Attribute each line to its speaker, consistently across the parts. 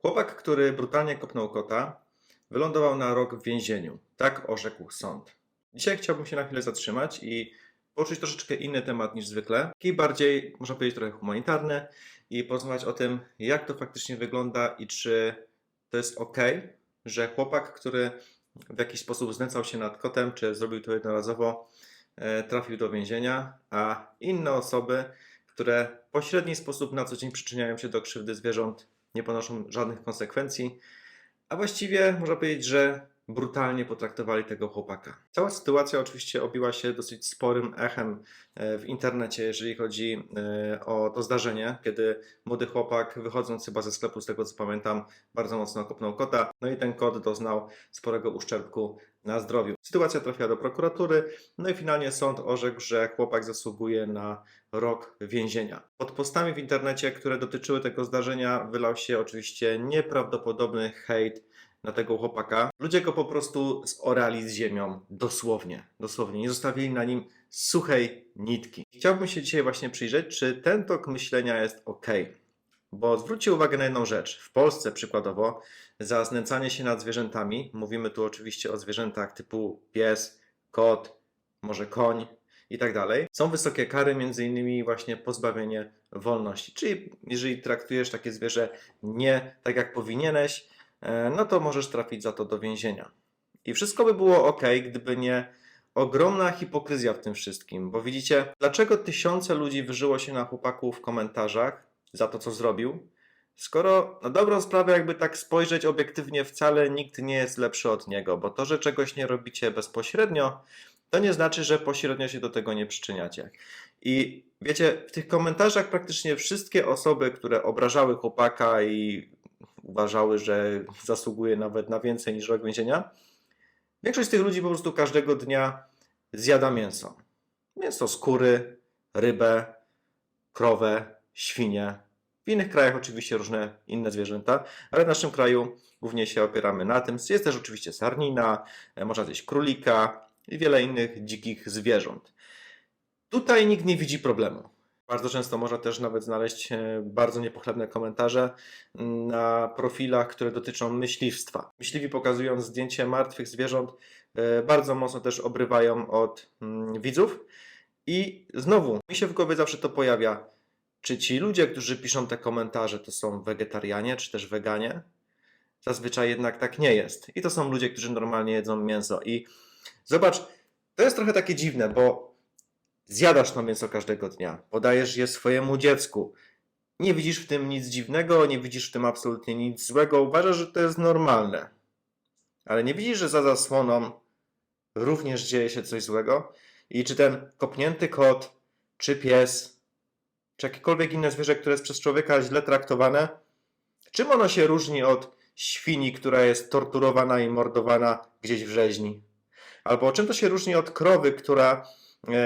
Speaker 1: Chłopak, który brutalnie kopnął kota, wylądował na rok w więzieniu. Tak orzekł sąd. Dzisiaj chciałbym się na chwilę zatrzymać i poruszyć troszeczkę inny temat niż zwykle, taki bardziej, można powiedzieć, trochę humanitarny i porozmawiać o tym, jak to faktycznie wygląda i czy to jest ok, że chłopak, który w jakiś sposób znęcał się nad kotem, czy zrobił to jednorazowo, e, trafił do więzienia, a inne osoby, które w pośredni sposób na co dzień przyczyniają się do krzywdy zwierząt, nie ponoszą żadnych konsekwencji, a właściwie można powiedzieć, że brutalnie potraktowali tego chłopaka. Cała sytuacja oczywiście obiła się dosyć sporym echem e, w internecie, jeżeli chodzi e, o to zdarzenie, kiedy młody chłopak, wychodząc chyba ze sklepu, z tego co pamiętam, bardzo mocno kopnął kota, no i ten kot doznał sporego uszczerbku na zdrowiu. Sytuacja trafiła do prokuratury, no i finalnie sąd orzekł, że chłopak zasługuje na rok więzienia. Pod postami w internecie, które dotyczyły tego zdarzenia, wylał się oczywiście nieprawdopodobny hejt na tego chłopaka. Ludzie go po prostu zorali z ziemią, dosłownie, dosłownie. Nie zostawili na nim suchej nitki. Chciałbym się dzisiaj właśnie przyjrzeć, czy ten tok myślenia jest ok. Bo zwróćcie uwagę na jedną rzecz. W Polsce przykładowo za znęcanie się nad zwierzętami, mówimy tu oczywiście o zwierzętach typu pies, kot, może koń i tak dalej, są wysokie kary, między innymi właśnie pozbawienie wolności. Czyli jeżeli traktujesz takie zwierzę nie tak jak powinieneś, no to możesz trafić za to do więzienia. I wszystko by było ok, gdyby nie ogromna hipokryzja w tym wszystkim. Bo widzicie, dlaczego tysiące ludzi wyżyło się na chłopaku w komentarzach za to, co zrobił, skoro na dobrą sprawę, jakby tak spojrzeć obiektywnie, wcale nikt nie jest lepszy od niego, bo to, że czegoś nie robicie bezpośrednio, to nie znaczy, że pośrednio się do tego nie przyczyniacie. I wiecie, w tych komentarzach praktycznie wszystkie osoby, które obrażały chłopaka i uważały, że zasługuje nawet na więcej niż rok więzienia, większość z tych ludzi po prostu każdego dnia zjada mięso. Mięso skóry, rybę, krowę, świnie. W innych krajach oczywiście różne inne zwierzęta, ale w naszym kraju głównie się opieramy na tym. Jest też oczywiście sarnina, e, można zjeść królika i wiele innych dzikich zwierząt. Tutaj nikt nie widzi problemu. Bardzo często można też nawet znaleźć e, bardzo niepochlebne komentarze na profilach, które dotyczą myśliwstwa. Myśliwi pokazując zdjęcie martwych zwierząt, e, bardzo mocno też obrywają od mm, widzów. I znowu, mi się w głowie zawsze to pojawia czy ci ludzie, którzy piszą te komentarze, to są wegetarianie, czy też weganie? Zazwyczaj jednak tak nie jest. I to są ludzie, którzy normalnie jedzą mięso. I zobacz, to jest trochę takie dziwne, bo zjadasz to mięso każdego dnia, podajesz je swojemu dziecku. Nie widzisz w tym nic dziwnego, nie widzisz w tym absolutnie nic złego, uważasz, że to jest normalne. Ale nie widzisz, że za zasłoną również dzieje się coś złego? I czy ten kopnięty kot, czy pies, czy jakiekolwiek inne zwierzę, które jest przez człowieka źle traktowane, czym ono się różni od świni, która jest torturowana i mordowana gdzieś w rzeźni? Albo czym to się różni od krowy, która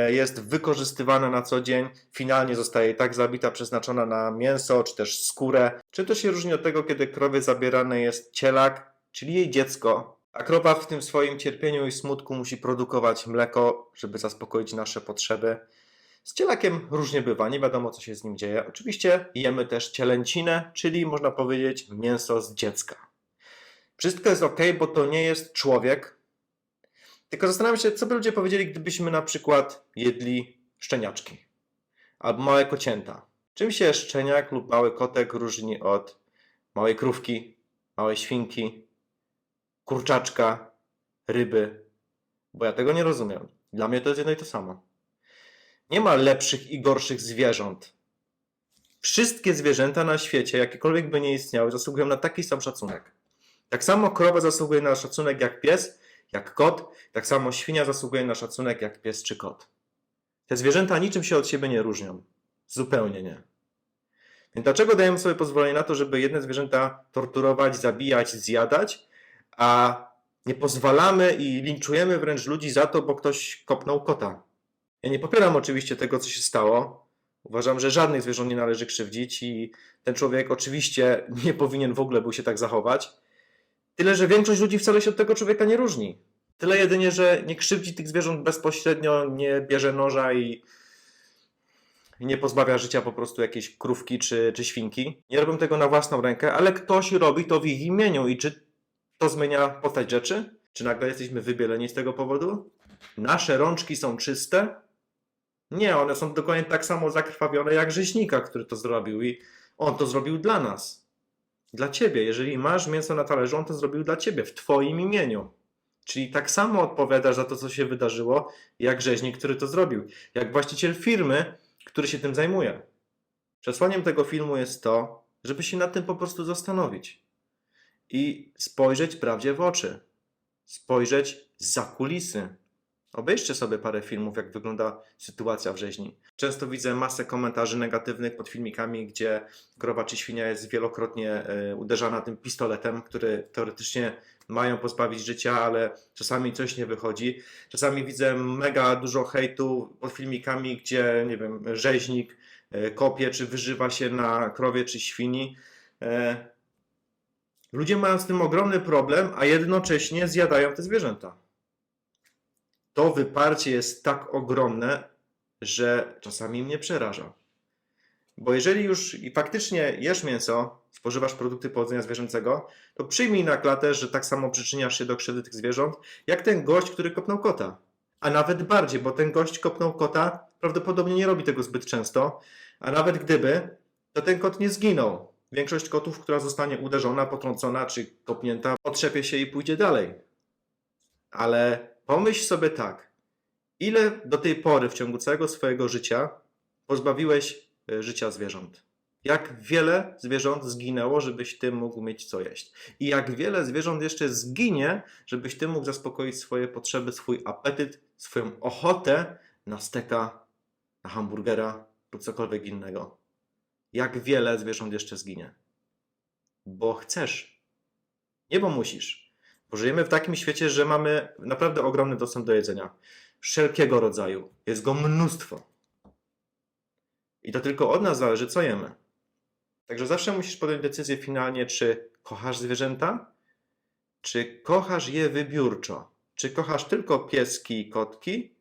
Speaker 1: jest wykorzystywana na co dzień, finalnie zostaje tak zabita, przeznaczona na mięso czy też skórę? Czym to się różni od tego, kiedy krowie zabierany jest cielak, czyli jej dziecko, a krowa w tym swoim cierpieniu i smutku musi produkować mleko, żeby zaspokoić nasze potrzeby? Z cielakiem różnie bywa, nie wiadomo co się z nim dzieje. Oczywiście jemy też cielęcinę, czyli można powiedzieć mięso z dziecka. Wszystko jest ok, bo to nie jest człowiek. Tylko zastanawiam się, co by ludzie powiedzieli, gdybyśmy na przykład jedli szczeniaczki albo małe kocięta. Czym się szczeniak lub mały kotek różni od małej krówki, małej świnki, kurczaczka, ryby? Bo ja tego nie rozumiem. Dla mnie to jest jedno i to samo. Nie ma lepszych i gorszych zwierząt. Wszystkie zwierzęta na świecie, jakiekolwiek by nie istniały, zasługują na taki sam szacunek. Tak samo krowa zasługuje na szacunek jak pies, jak kot, tak samo świnia zasługuje na szacunek jak pies czy kot. Te zwierzęta niczym się od siebie nie różnią. Zupełnie nie. Więc dlaczego dajemy sobie pozwolenie na to, żeby jedne zwierzęta torturować, zabijać, zjadać, a nie pozwalamy i linczujemy wręcz ludzi za to, bo ktoś kopnął kota? Ja nie popieram oczywiście tego, co się stało. Uważam, że żadnych zwierząt nie należy krzywdzić i ten człowiek oczywiście nie powinien w ogóle był się tak zachować. Tyle, że większość ludzi wcale się od tego człowieka nie różni. Tyle jedynie, że nie krzywdzi tych zwierząt bezpośrednio, nie bierze noża i, nie pozbawia życia po prostu jakiejś krówki czy, czy świnki. Nie robią tego na własną rękę, ale ktoś robi to w ich imieniu. I czy to zmienia postać rzeczy? Czy nagle jesteśmy wybieleni z tego powodu? Nasze rączki są czyste? Nie, one są dokładnie tak samo zakrwawione jak rzeźnika, który to zrobił. I on to zrobił dla nas. Dla ciebie. Jeżeli masz mięso na talerzu, on to zrobił dla ciebie, w twoim imieniu. Czyli tak samo odpowiadasz za to, co się wydarzyło, jak rzeźnik, który to zrobił. Jak właściciel firmy, który się tym zajmuje. Przesłaniem tego filmu jest to, żeby się nad tym po prostu zastanowić i spojrzeć prawdzie w oczy. Spojrzeć za kulisy. Obejrzcie sobie parę filmów, jak wygląda sytuacja w rzeźni. Często widzę masę komentarzy negatywnych pod filmikami, gdzie krowa czy świnia jest wielokrotnie e, uderzana tym pistoletem, który teoretycznie mają pozbawić życia, ale czasami coś nie wychodzi. Czasami widzę mega dużo hejtu pod filmikami, gdzie, nie wiem, rzeźnik e, kopie czy wyżywa się na krowie czy świni. E, Ludzie mają z tym ogromny problem, a jednocześnie zjadają te zwierzęta. To wyparcie jest tak ogromne, że czasami mnie przeraża. Bo jeżeli już i faktycznie jesz mięso, spożywasz produkty pochodzenia zwierzęcego, to przyjmij na klatę, że tak samo przyczyniasz się do krzywdy tych zwierząt, jak ten gość, który kopnął kota. A nawet bardziej, bo ten gość kopnął kota, prawdopodobnie nie robi tego zbyt często, a nawet gdyby, to ten kot nie zginął. Większość kotów, która zostanie uderzona, potrącona czy kopnięta, otrzepie się i pójdzie dalej. Ale pomyśl sobie tak, ile do tej pory w ciągu całego swojego życia pozbawiłeś e, życia zwierząt? Jak wiele zwierząt zginęło, żebyś ty mógł mieć co jeść? I jak wiele zwierząt jeszcze zginie, żebyś ty mógł zaspokoić swoje potrzeby, swój apetyt, swoją ochotę na steka, na hamburgera lub cokolwiek innego? Jak wiele zwierząt jeszcze zginie? Bo chcesz. Nie bo musisz. Żyjemy w takim świecie, że mamy naprawdę ogromny dostęp do jedzenia. Wszelkiego rodzaju. Jest go mnóstwo. I to tylko od nas zależy, co jemy. Także zawsze musisz podjąć decyzję finalnie, czy kochasz zwierzęta, czy kochasz je wybiórczo. Czy kochasz tylko pieski i kotki,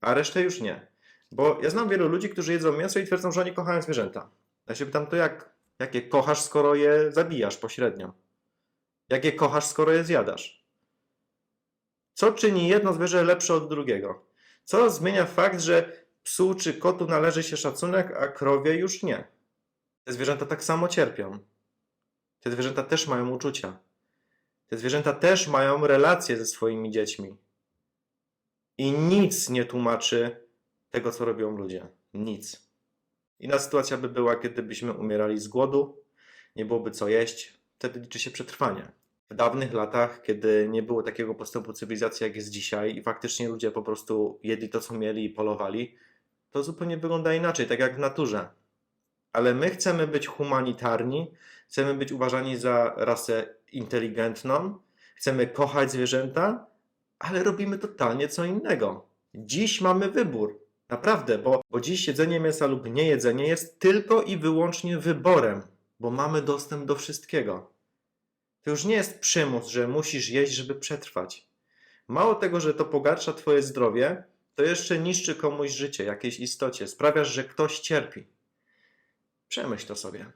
Speaker 1: a resztę już nie. Bo ja znam wielu ludzi, którzy jedzą mięso i twierdzą, że oni kochają zwierzęta. Ja się pytam, to jak, jak je kochasz, skoro je zabijasz pośrednio? Jak je kochasz, skoro je zjadasz? Co czyni jedno zwierzę lepsze od drugiego? Co zmienia fakt, że psu czy kotu należy się szacunek, a krowie już nie? Te zwierzęta tak samo cierpią. Te zwierzęta też mają uczucia. Te zwierzęta też mają relacje ze swoimi dziećmi. I nic nie tłumaczy tego, co robią ludzie. Nic. Inna sytuacja by była, kiedybyśmy umierali z głodu, nie byłoby co jeść, wtedy liczy się przetrwanie. Dawnych latach, kiedy nie było takiego postępu cywilizacji, jak jest dzisiaj, i faktycznie ludzie po prostu jedli to, co mieli i polowali, to zupełnie wygląda inaczej, tak jak w naturze. Ale my chcemy być humanitarni, chcemy być uważani za rasę inteligentną, chcemy kochać zwierzęta, ale robimy totalnie co innego. Dziś mamy wybór. Naprawdę, bo, bo dziś jedzenie mięsa lub nie jedzenie jest tylko i wyłącznie wyborem, bo mamy dostęp do wszystkiego. To już nie jest przymus, że musisz jeść, żeby przetrwać. Mało tego, że to pogarsza Twoje zdrowie, to jeszcze niszczy komuś życie, jakiejś istocie, sprawiasz, że ktoś cierpi. Przemyśl to sobie.